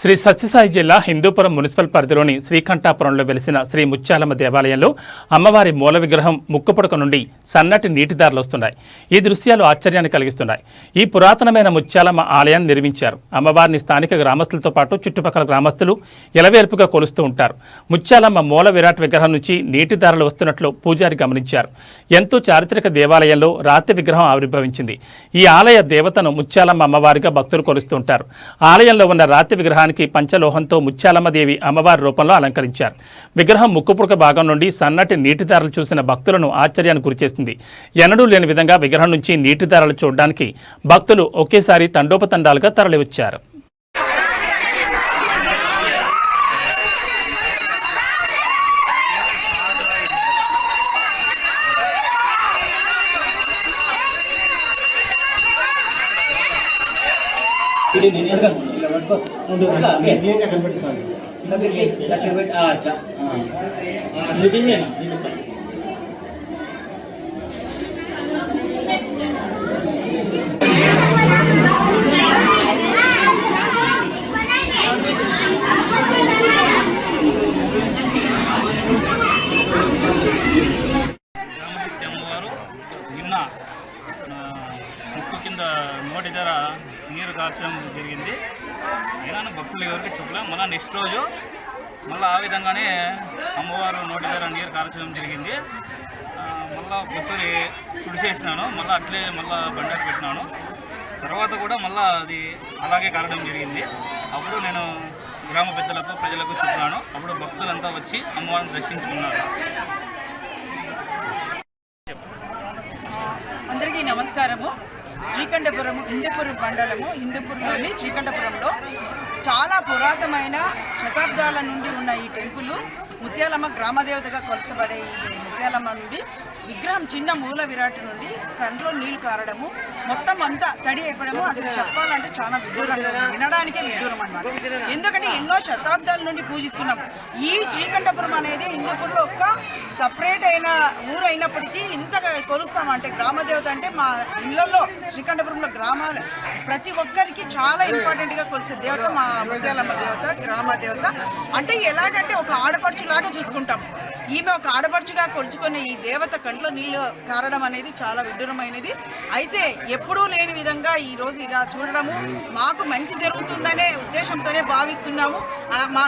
శ్రీ సత్యసాయి జిల్లా హిందూపురం మున్సిపల్ పరిధిలోని శ్రీకంఠాపురంలో వెలిసిన శ్రీ ముత్యాలమ్మ దేవాలయంలో అమ్మవారి మూల విగ్రహం ముక్కుపుడక నుండి సన్నటి నీటిదారులు వస్తున్నాయి. ఈ దృశ్యాలు ఆశ్చర్యాన్ని కలిగిస్తున్నాయి. ఈ పురాతనమైన ముత్యాలమ్మ ఆలయాన్ని నిర్మించారు. అమ్మవారిని స్థానిక గ్రామస్తులతో పాటు చుట్టుపక్కల గ్రామస్తులు ఎలవేర్పుగా కొలుస్తూ ఉంటారు. ముత్యాలమ్మ మూల విరాట్ విగ్రహం నుంచి నీటిదారులు వస్తున్నట్లు పూజారి గమనించారు. ఎంతో చారిత్రక దేవాలయంలో రాతి విగ్రహం ఆవిర్భవించింది. ఈ ఆలయ దేవతను ముత్యాలమ్మ అమ్మవారిగా భక్తులు కొలుస్తుంటారు ఆలయంలో ఉన్న రాతి విగ్రహానికి పంచలోహంతో ముత్యాలమ్మదేవి అమ్మవారి రూపంలో అలంకరించారు. విగ్రహం ముక్కుపుడక భాగం నుండి సన్నటి నీటిధారలు చూసిన భక్తులను ఆశ్చర్యానికి గురిచేసింది. ఎన్నడూ లేని విధంగా విగ్రహం నుంచి నీటిధారలు చూడడానికి భక్తులు ఒకేసారి తండోపతండాలుగా తరలివచ్చారు. ఇది క్లీన్గా కనపడిస్తాను అట్లా నిన్న ఆ, ముక్కు కింద నోటి ధర నీరు కాల్చడం జరిగింది. అయినా భక్తులు ఎవరికి చెప్పలే మళ్ళీ నెక్స్ట్ రోజు మళ్ళీ ఆ విధంగానే అమ్మవారు నోటి ధర నీరు కాల్చడం జరిగింది. మళ్ళీ మళ్ళా కొత్తూరి తుడిచేసినాను మళ్ళీ అట్లే మళ్ళీ బండారు పెట్టినాను. తర్వాత కూడా మళ్ళీ అది అలాగే కారడం జరిగింది. అప్పుడు నేను గ్రామ పెద్దలకు ప్రజలకు చెప్పినాను. అప్పుడు భక్తులంతా వచ్చి అమ్మవారిని దర్శించుకున్నారు. నమస్కారము. శ్రీకంఠపురము హిందూపురం మండలము హిందూపురంలోని శ్రీకంఠపురంలో చాలా పురాతనమైన శతాబ్దాల నుండి ఉన్న ఈ టెంపుల్ ముత్యాలమ్మ గ్రామదేవతగా కొలచబడే ఈ ముత్యాలమ్మ నుండి విగ్రహం చిన్న మూల విరాట్ నుండి కంట్లో నీళ్ళు కారడము మొత్తం అంతా తడి అయిపోవడము అసలు చెప్పాలంటే చాలా విదూరంగా వినడానికే విదూరం అనమాట ఎందుకంటే ఎన్నో శతాబ్దాల నుండి పూజిస్తున్నాం. ఈ శ్రీకంఠపురం అనేది హిందూపూర్లో ఒక్క సపరేట్ అయిన ఊరు అయినప్పటికీ ఇంతగా కొలుస్తామంటే గ్రామదేవత అంటే మా ఇళ్ళలో శ్రీకంఠపురంలో గ్రామాలు ప్రతి ఒక్కరికి చాలా ఇంపార్టెంట్గా కొలిసే దేవత మా ముత్యాలమ్మ. దేవత గ్రామ దేవత అంటే ఎలాగంటే ఒక ఆడపడుచులాగా చూసుకుంటాం. ఈమె ఒక ఆడపడుచుగా కొలుచుకునే ఈ దేవత కంట్లో నీళ్ళు కారడం అనేది చాలా విడ్డూరమైనది. అయితే ఎప్పుడూ లేని విధంగా ఈ రోజు ఇలా చూడడము మాకు మంచి జరుగుతుందనే ఉద్దేశంతోనే భావిస్తున్నాము. మా